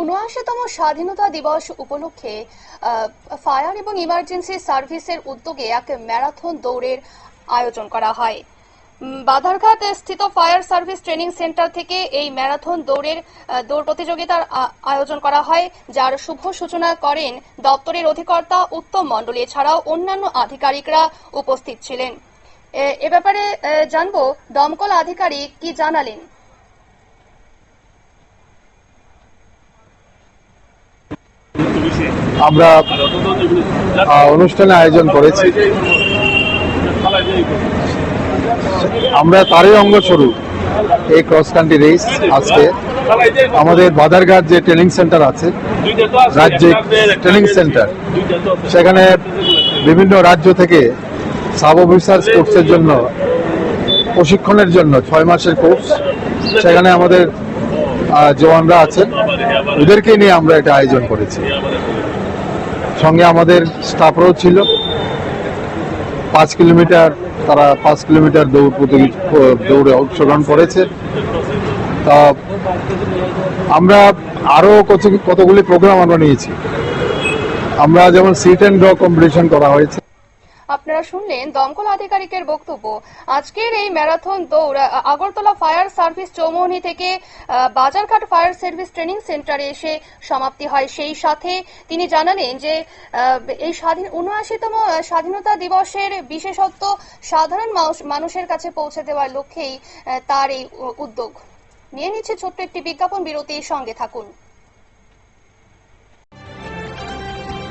উনআশিতম স্বাধীনতা দিবস উপলক্ষে ফায়ার এবং ইমার্জেন্সি সার্ভিসের উদ্যোগে এক ম্যারাথন দৌড়ের আয়োজন করা হয়। বাধারঘাট স্থিত ফায়ার সার্ভিস ট্রেনিং সেন্টার থেকে এই ম্যারাথন দৌড়ের দৌড় প্রতিযোগিতার আয়োজন করা হয়, যার শুভ সূচনা করেন দপ্তরের অধিকর্তা উত্তম মণ্ডল, এছাড়াও অন্যান্য আধিকারিকরা উপস্থিত ছিলেন। এ- ব্যাপারে জানব দমকল আধিকারিক কি জানালেন? আমরা অনুষ্ঠানে আয়োজন করেছি। আমরা তারই অঙ্গস্বরূপ এই ক্রস কান্ট্রি রেস আজকে আমাদের বাদারঘাট যে ট্রেনিং সেন্টার আছে রাজ্যিক ট্রেনিং সেন্টার সেখানে বিভিন্ন রাজ্য থেকে সাব অফিসার কোর্সের জন্য, প্রশিক্ষণের জন্য ছয় মাসের কোর্স সেখানে আমাদের জওয়ানরা আছেন। ওদেরকে নিয়ে আমরা এটা আয়োজন করেছি। সঙ্গে আমাদের স্টাফরাও ছিল। পাঁচ কিলোমিটার, তারা পাঁচ কিলোমিটার দৌড় প্রতিযোগি- দৌড়ে অংশগ্রহণ করেছে। তা আমরা আরও কত কতগুলি প্রোগ্রাম আমরা নিয়েছি। আমরা যেমন সিট অ্যান্ড ড্র কম্পিটিশন করা হয়েছে। আপনারা শুনলেন দমকল আধিকারিকের বক্তব্য। আজকের এই ম্যারাথন দৌড় আগরতলা ফায়ার সার্ভিস চৌমুহনী থেকে বাজারঘাট ফায়ার সার্ভিস ট্রেনিং সেন্টারে এসে সমাপ্তি হয়। সেই সাথে তিনি জানালেন যে এই স্বাধীন, উনআশিতম স্বাধীনতা দিবসের বিশেষত্ব সাধারণ মানুষ- মানুষের কাছে পৌঁছে দেওয়ার লক্ষ্যেই তার এই উদ্যোগ। নিয়ে নিচ্ছে ছোট্ট একটি বিজ্ঞাপন, বিরতির সঙ্গে থাকুন।